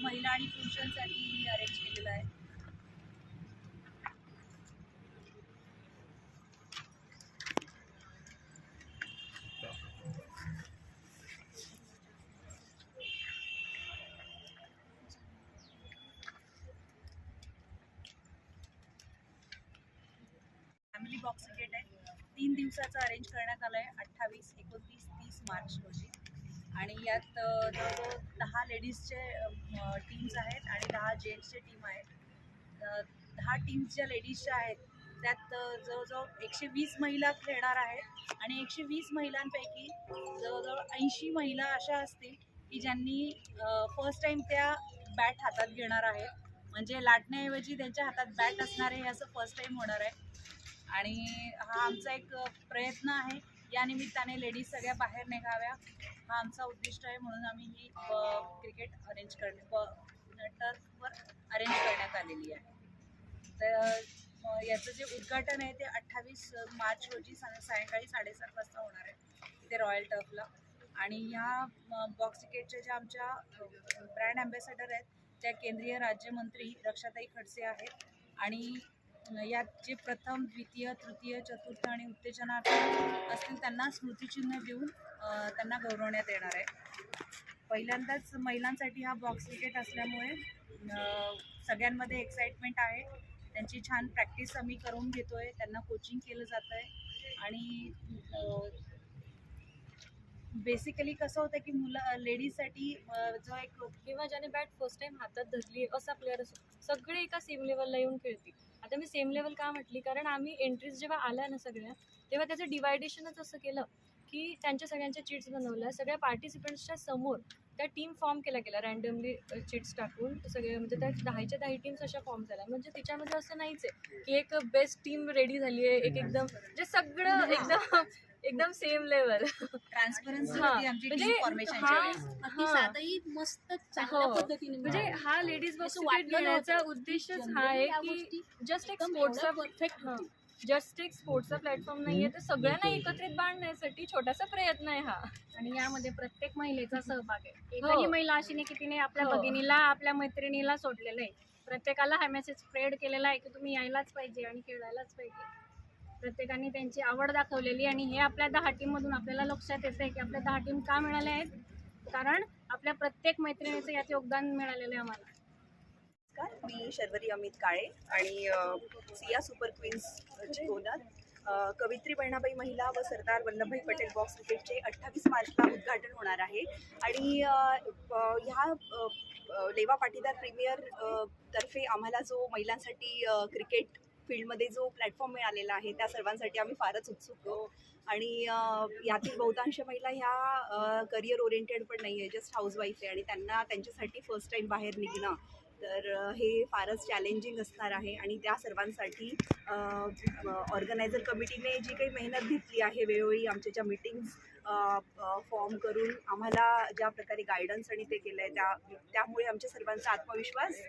महिला आणि पुरुषांसाठी अरेंज केलेलं आहे. फॅमिली बॉक्स क्रिकेट आहे. तीन दिवसाचा अरेंज करण्यात आला आहे अठ्ठावीस एकोणतीस तीस मार्च रोजी आणि यात जवळजवळ दहा लेडीजचे टीम्स आहेत आणि दहा जेंट्सचे टीम आहेत. दहा टीम्स ज्या लेडीजच्या आहेत त्यात जवळजवळ एकशे वीस महिला खेळणार आहेत आणि एकशे वीस महिलांपैकी जवळजवळ ऐंशी महिला अशा असतील की ज्यांनी फर्स्ट टाईम त्या बॅट हातात घेणार आहेत. म्हणजे लाटण्याऐवजी त्यांच्या हातात बॅट असणार आहे हे असं फर्स्ट टाईम होणार आहे. आणि हा आमचा एक प्रयत्न आहे. या निमित्ताने लेडीज सगळ्या बाहेर निघाव्या. हा आमचा उद्दिष्ट आहे म्हणून आम्ही ही क्रिकेट अरेंज करणे टर्फवर अरेंज करण्यात आलेली आहे. तर याचं जे उद्घाटन आहे ते अठ्ठावीस मार्च रोजी सा- सायंकाळी साडेसात वाजता होणार आहे इथे रॉयल टर्फला आणि ह्या बॉक्स क्रिकेटच्या ज्या आमच्या ब्रँड अँबॅसेडर आहेत त्या केंद्रीय राज्यमंत्री रक्षाताई खडसे आहेत. आणि यात जे प्रथम द्वितीय तृतीय चतुर्थ आणि उत्तेजनार्थ असतील त्यांना स्मृतिचिन्ह देऊन त्यांना गौरवण्यात येणार आहे. पहिल्यांदाच महिलांसाठी हा बॉक्स क्रिकेट असल्यामुळे सगळ्यांमध्ये एक्साइटमेंट आहे. त्यांची छान प्रॅक्टिस आम्ही करून घेतो आहे त्यांना कोचिंग केलं जातं आहे आणि बेसिकली कसं होतं की मुलं लेडीजसाठी जो एक किंवा ज्याने बॅट फर्स्ट टाइम हातात धरली असा प्लेअर असो सगळे एका सेम लेवलला येऊन खेळतील. आता मी सेम लेवल का म्हटली? कारण आम्ही एंट्रीज जेव्हा आल्या ना सगळ्या तेव्हा त्याचं डिवायडेशनच असं केलं की त्यांच्या सगळ्यांच्या चिट्स बनवल्या. सगळ्या पार्टिसिपंट्सच्या समोर त्या टीम फॉर्म केल्या गेल्या. रँडमली चिट्स टाकून सगळे म्हणजे त्या दहाच्या दहा टीम्स अशा फॉर्म झाल्या. म्हणजे तिच्यामध्ये असं नाहीच आहे की एक बेस्ट टीम रेडी झाली आहे एक एकदम म्हणजे सगळं एकदम एकदम सेम लेवल ट्रान्सपरन्सी हा, होती आमची म्हणजे हा- वेळेस प्रतिसादही मस्त चांगल्या हो. पद्धतीने म्हणजे मिळाला. हा लेडीज असं क्रिकेट वाटलं घेण्याचा नव्हतं. उद्देशच हा आहे या की गोष्टी जस्ट एक एकदम स्पोर्ट्सचा एवढं perfect. होती. जस्ट एक स्पोर्ट्सचा प्लॅटफॉर्म नाहीये तर सगळ्यांना एकत्रित बांधण्यासाठी छोटासा प्रयत्न आहे हा आणि यामध्ये प्रत्येक महिलेचा सहभाग आहे एकही हो. महिला अशी नाही की तिने आपल्या हो. भगिनीला आपल्या मैत्रिणीला सोडलेलं आहे प्रत्येकाला हा मेसेज स्प्रेड केलेला आहे की तुम्ही यायलाच पाहिजे आणि खेळायलाच पाहिजे प्रत्येकाने त्यांची आवड दाखवलेली आणि हे आपल्या दहा टीममधून आपल्याला लक्षात येतं आहे की आपल्या दहा टीम का मिळाल्या आहेत. कारण आपल्या प्रत्येक मैत्रिणीचं यात योगदान मिळालेलं आहे आम्हाला. नमस्कार मी शर्वरी अमित काळे आणि सिया सुपर क्वीन्सची ओनर. कवित्री बहिणाबाई महिला व सरदार वल्लभभाई पटेल बॉक्स क्रिकेटचे अठ्ठावीस मार्चला उद्घाटन होणार आहे. आणि ह्या लेवा पाटीदार प्रीमियर तर्फे आम्हाला जो महिलांसाठी क्रिकेट फील्डमध्ये जो प्लॅटफॉर्म मिळालेला आहे त्या सर्वांसाठी आम्ही फारच उत्सुक आणि यातील बहुतांश महिला ह्या करिअर ओरिएंटेड पण नाही आहे जस्ट हाऊसवाईफ आहे. आणि त्यांना त्यांच्यासाठी फर्स्ट टाईम बाहेर निघणं तर हे फारच चॅलेंजिंग असणार आहे. आणि त्या सर्वांसाठी ऑर्गनायझर कमिटीने जी काही मेहनत घेतली आहे वेळोवेळी आमच्या ज्या मीटिंग्स फॉर्म करून आम्हाला ज्या प्रकारे गायडन्स आणि ते केलं आहे त्या त्यामुळे आमच्या सर्वांचा आत्मविश्वास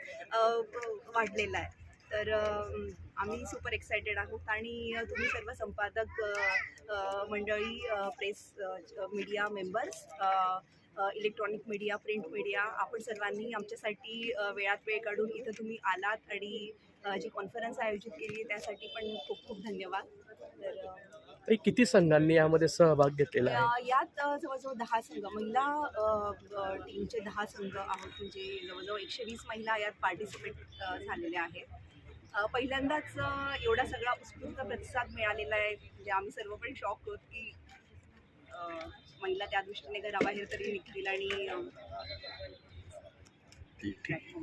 वाढलेला आहे. तर आम्ही सुपर एक्सायटेड आहोत आणि तुम्ही सर्व संपादक मंडळी press media members electronic media print media आपण सर्वांनी आमच्यासाठी वेळात वेळ काढून इथं तुम्ही आलात आणि जी कॉन्फरन्स आयोजित केली आहे त्यासाठी पण खूप खूप धन्यवाद. तर किती संघांनी यामध्ये सहभाग घेतलेला आहे? यात जवळजवळ दहा संघ महिला टीमचे दहा संघ आहोत म्हणजे जवळजवळ एकशे वीस महिला यात पार्टिसिपेट झालेल्या आहेत. पहिल्यांदाच एवढा सगळा उत्स्फूर्त प्रतिसाद मिळालेला आहे. म्हणजे आम्ही सर्व पण शॉक होत की महिला त्या दृष्टीने घराबाहेर तरी निघतील आणि ठीक ठीक.